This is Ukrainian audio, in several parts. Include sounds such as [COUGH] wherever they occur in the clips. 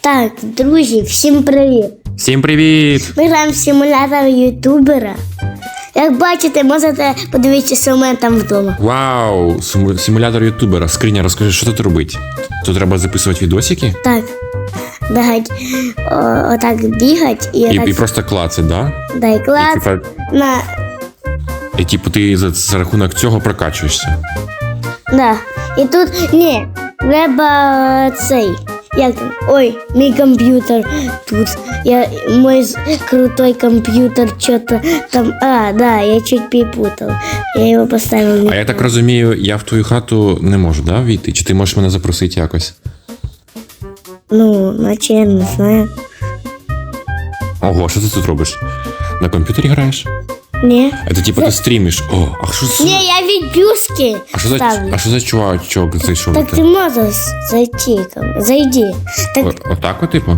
Так, друзі, всім привіт! Всім привіт! Ми граємо в симулятор ютубера. Як бачите, можете подивитися у мене там вдома. Вау! симу- Симулятор ютубера. Скриня, розкажи, що тут робить? Тут треба записувати відосики Так. Бігать, о, отак бігать і і, отак і просто клацать, да? дай І, клад типа, на. і типу ти за, за рахунок цього прокачуєшся. Да. І тут ні, треба цей. Як там? Ой, мій комп'ютер тут. Я, мой крутой комп'ютер что-то там. А, да, я чуть перепутал. Я його поставив. А я так розумію, я в твою хату не можу, да, війти? Чи ти можеш мене запросити якось? Ну, наче я не знаю. Ого, що ти тут робиш? На комп'ютері граєш? Ні. Це типу ти стрімиш. О, а що це? Ні, я відбюшки А що за, ставлю. а що за чувачок зайшов? Так до ти тебе? можеш зайти. ко мне. Зайди. Так, О- Отак, от, типу?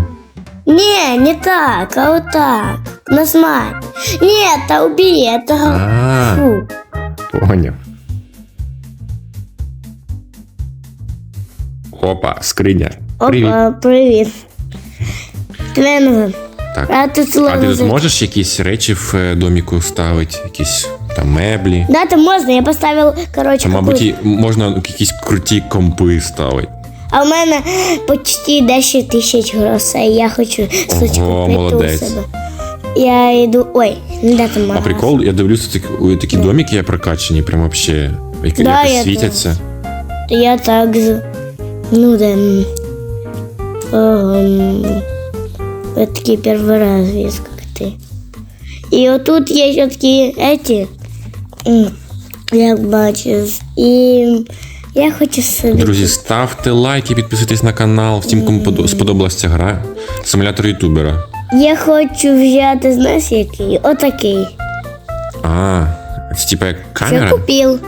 не, не так, а вот так. Нажимай. Нет, а убери, это... А, Фу. поняв. Опа, скриня. Привіт. Опа, привіт. Твенга. Так. А тут А ти тут можеш якісь речі в е, доміку ставити, якісь там меблі? Да, там можно, я поставил, короче, Та, мабуть, і можна якісь круті компи ставити. А у мене почти 10 тисяч грошей. Я хочу сучку Ого, купити у молодець. себе. Я йду. Ой, не де там А прикол, я дивлюся, такі, у- такі домики є прокачані, прям вообще які, Да, якось я світяться. Я также. Ну да. м, такий первый раз вижу, как ты. І отут є ще такі эти, м, як бачиш, і я хочу собі. Друзі, ставте лайки, підписуйтесь на канал. Всім, кому подо- сподобалася ця гра. Симулятор ютубера. Я хочу взяти, знаєш, який? Отакий. А, це типа як Це камера? купив.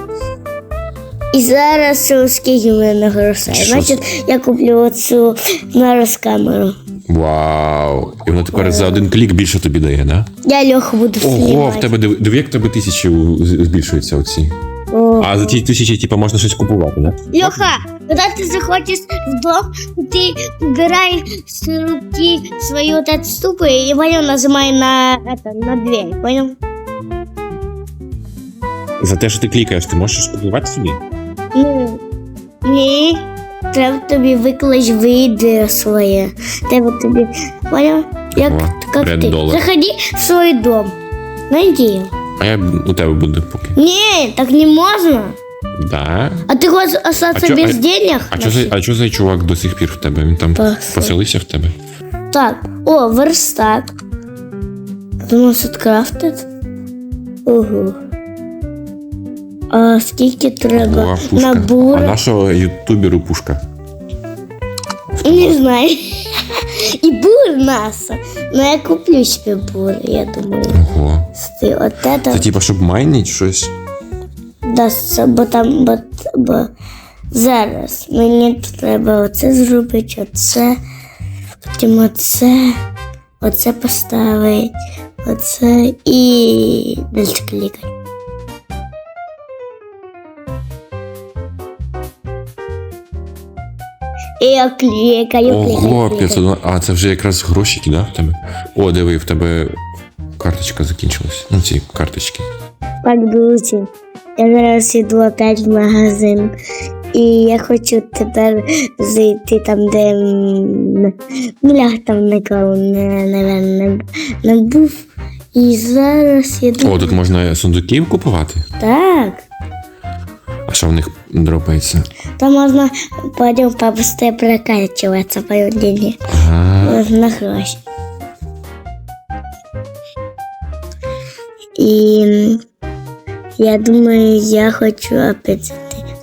І зараз е, скільки в мене грошей. Що Значить, я куплю оцю зараз камеру. Вау. І воно тепер за один клік більше тобі дає, да? Я льоху буду Ого, знімати. в тебе диви, диви, як в тебе тисячі у- з- збільшуються оці. О. А за ті тисячі, типа, можна щось купувати, да? Леха, когда ты заходишь в дом, ты убираешь с руки свою вот эту штуку и понял, нажимай на это, на дверь, понял? За те, що ти клікаєш, ти можеш щось купувати собі? Ну, ні, треба тобі викласть відео своє. Треба тобі, понял? Як, Ого, як ти? Dollar. Заходи в свой дом. Найди. А я у тебе буду поки. Не, так не можно. Да. А ты хочешь остаться А без а- денег? А що за, а що за чувак до сих пір в тебе? Він там Пас. поселився в тебе? Так, о, верстак. Думаю, скрафтить. Ого. А скільки треба О, пушка. А набору? нашого ютуберу пушка. Не знаю. І бур наса. Ну я куплю себе бур, я думаю. Ого. Ти от Це это типа, щоб майнить щось. дасться, бо там бо, бо зараз мені треба оце зробити, оце, потім оце, оце поставити, оце і далі клікати. І я клікаю, клікаю, клікаю. 500. А це вже якраз грошики, да, в тебе? О, диви, в тебе карточка закінчилась. Ну, ці карточки. Так, друзі, я зараз йду опять в магазин. І я хочу тепер зайти там, де м, ну, там ніколи не, наверно, не, не був. І зараз йду. О, тут можна сундуків купувати. Так. Що в них дропається? Там можна потім побыстрее прокачуватися по людині. Ага. на гроші. І я думаю, я хочу опять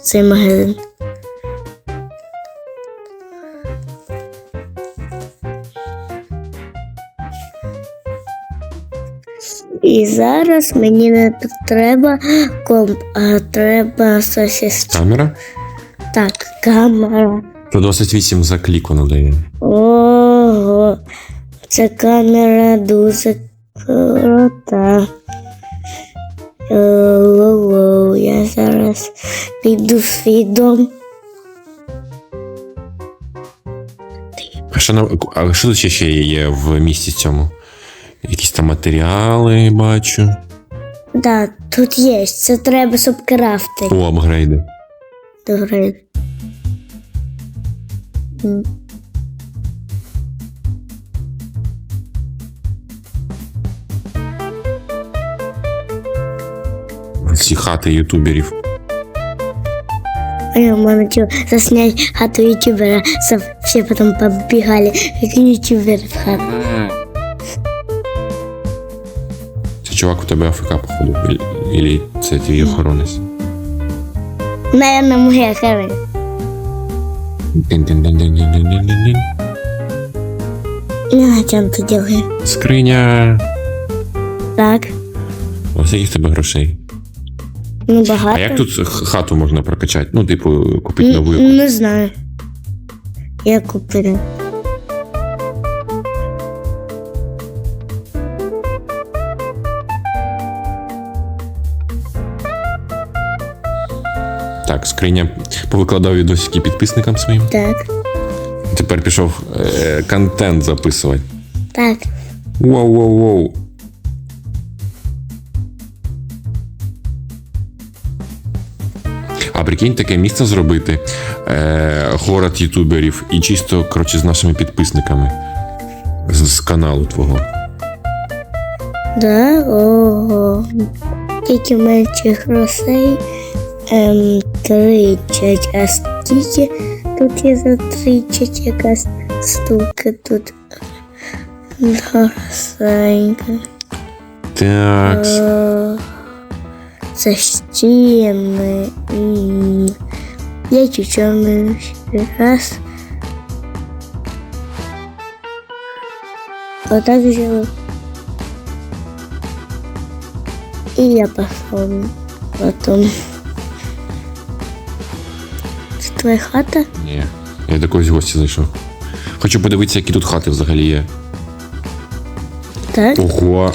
цей магазин. І зараз мені не треба комп, а треба щось. Камера? Так, камера. 128 за клік воно дає. Ого, ця камера дуже крута. Ого, я зараз піду в свій дом. А що, на- а що тут ще є в місті цьому? Якісь там матеріали бачу. Да, тут є. Це треба, щоб крафти. О, апгрейди. Добре. М. Всі хати ютуберів. А я мама чё, заснять хату ютубера, чтоб все потом побегали, как ютубер в хату. Чувак у тебе АФК, походу. Ілі це твій охоронець. Наверное, а он тут делает? Скриня. Так, Ось яких в тебе грошей. ну багато. А як тут хату можна прокачати? Ну, типу, купити нову. Не знаю. Я купила. Так, скриня повикладав відосики підписникам своїм. Так, Тепер пішов е, контент записувати. так. Воу, воу, воу. А прикинь, таке місце зробити. Е, город ютуберів і чисто, коротше, з нашими підписниками. З, з каналу твого. Да, ого. Тільки менше грошей. Ем, 30. А скільки тут є за 30 якась штука тут. Гарсенька. Так. Е, Це стіни. М, Я чуть-чуть раз. Отак взяла. І я пошел потом. Твоя хата? Ні. Я до когось в гості зайшов. Хочу подивитися, які тут хати взагалі є. Так? Ого.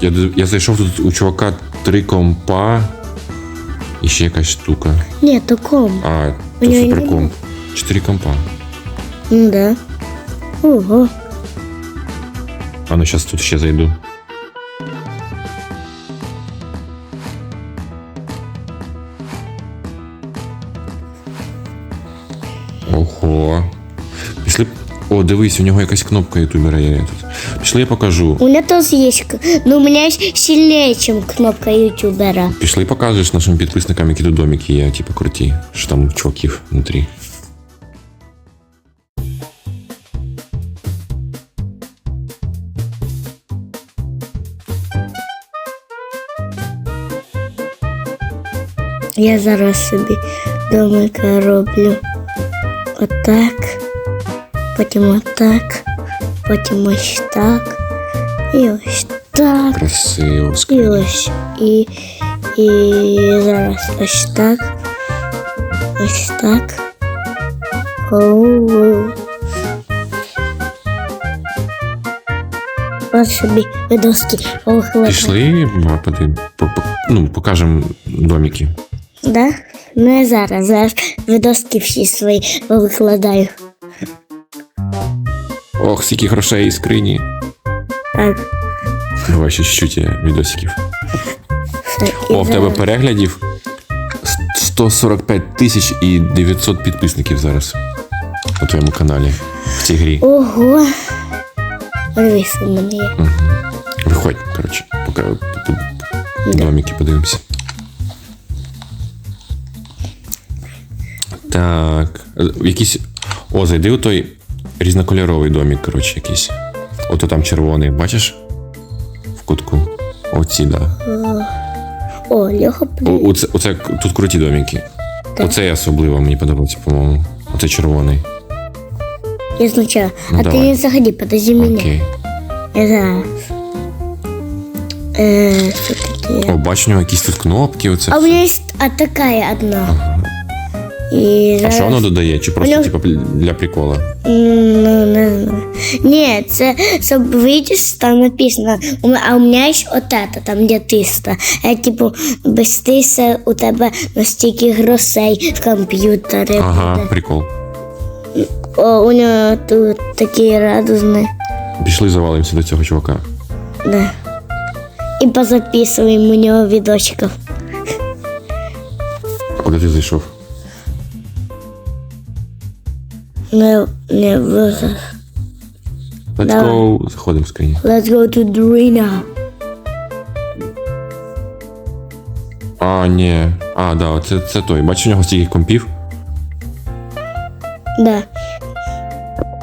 Я, я зайшов тут у чувака три компа і ще якась штука. Ні, то ком. А, то суперкомп. Чотири компа. Ну да. Ого. А ну зараз тут ще зайду. Ого. Пішли. О, дивись, у нього якась кнопка ютубера є тут. Пішли, я покажу. У меня тоже есть, к- но у меня есть сильнее, чем кнопка ютубера. Пішли покажеш нашим підписникам, які тут домики є, типу круті, що там у чуваків внутрі. Я зараз собі домика роблю отак, потім отак, потім ось так, і ось так, Красиво, і скриня. ось, і, і зараз ось так, ось так. Оу. Ось собі видоски охлопну. Пішли, а, поди- по- по- ну, покажемо домики. Да? Ну я зараз, зараз видоски всі свої викладаю. Ох, скільки грошей і скрині. Так, Давай ще чуть-чуть я відосиків. О, в тебе переглядів 145 тисяч і 900 підписників зараз на твоєму каналі в цій грі. Ого. Подивись, у мене є. Виходь, коротше, поки домики подивимося. Так. Якийсь. О, зайди у той різнокольоровий домик, коротше, якийсь. Ото там червоний, бачиш? В кутку. Оці, да. О, Льоха, О, привіт. оце, оце тут круті домики. Так. Оцей особливо мені подобається, по-моєму. Оце червоний. Я сначала. Ну, а давай. ты не заходи, подожди меня. Окей. Зараз. Э, что тут О, бачу, у нього якісь тут кнопки, оце. А у все. меня есть а такая одна. І А зараз... що воно додає? Чи просто, нього- типу, для прикола? Ну, не знаю. Ні, це, щоб видиш, там написано, у а у мене є от это, там де 300. А типу, без 300 у тебе настільки грошей в комп'ютері Ага, буде. прикол. О, у нього тут такі радужні. Пішли завалимося до цього чувака. Да. І позаписуємо у нього відочків. А куди ти зайшов? Не, не, в- Let's Давай. go. Заходимо в скрині. Let's go to Drina. А, ні. А, да, це, це той. Бачиш, у нього стільки компів. Да.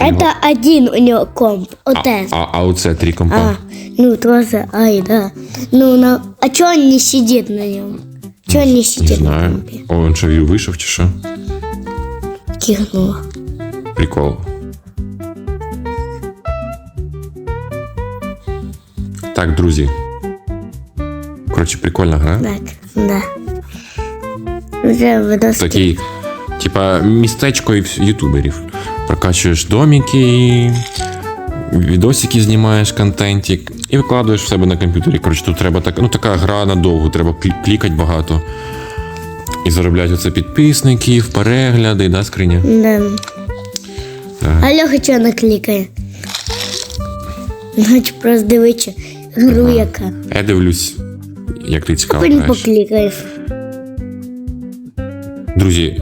Это один у него комп. А, Отец. а, а оце три компа. А, ну тоже, ай, да. Ну, на... а чё он не сидит на нем? Чё он не Не сидит на знаю. компе? О, він що вийшов чи що? Кихнула. Прикол. Так, друзі. Коротше, прикольна гра. Так, да. Видос. Такий, типа, містечко ютуберів. Прокачуєш домики, відосики знімаєш, контентик і викладуєш в себе на комп'ютері. Коротше, тут треба так, ну, така гра надовго, треба клікати багато. І заробляти оце підписників, перегляди, да, скриня? Да. А Леха чого наклікає? Значить, просто дивиться гру яка. Я дивлюсь, як ти цікаво граєш. поклікаєш. Друзі,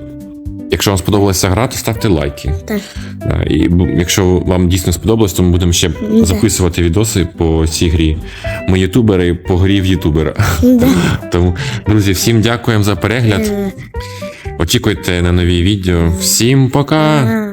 якщо вам сподобалася гра, то ставте лайки. Так. Да, І якщо вам дійсно сподобалось, то ми будемо ще записувати відоси по цій грі. Ми ютубери по грі в ютубера. [LAUGHS] Тому, друзі, всім дякуємо за перегляд. Очікуйте на нові відео. Всім пока! А.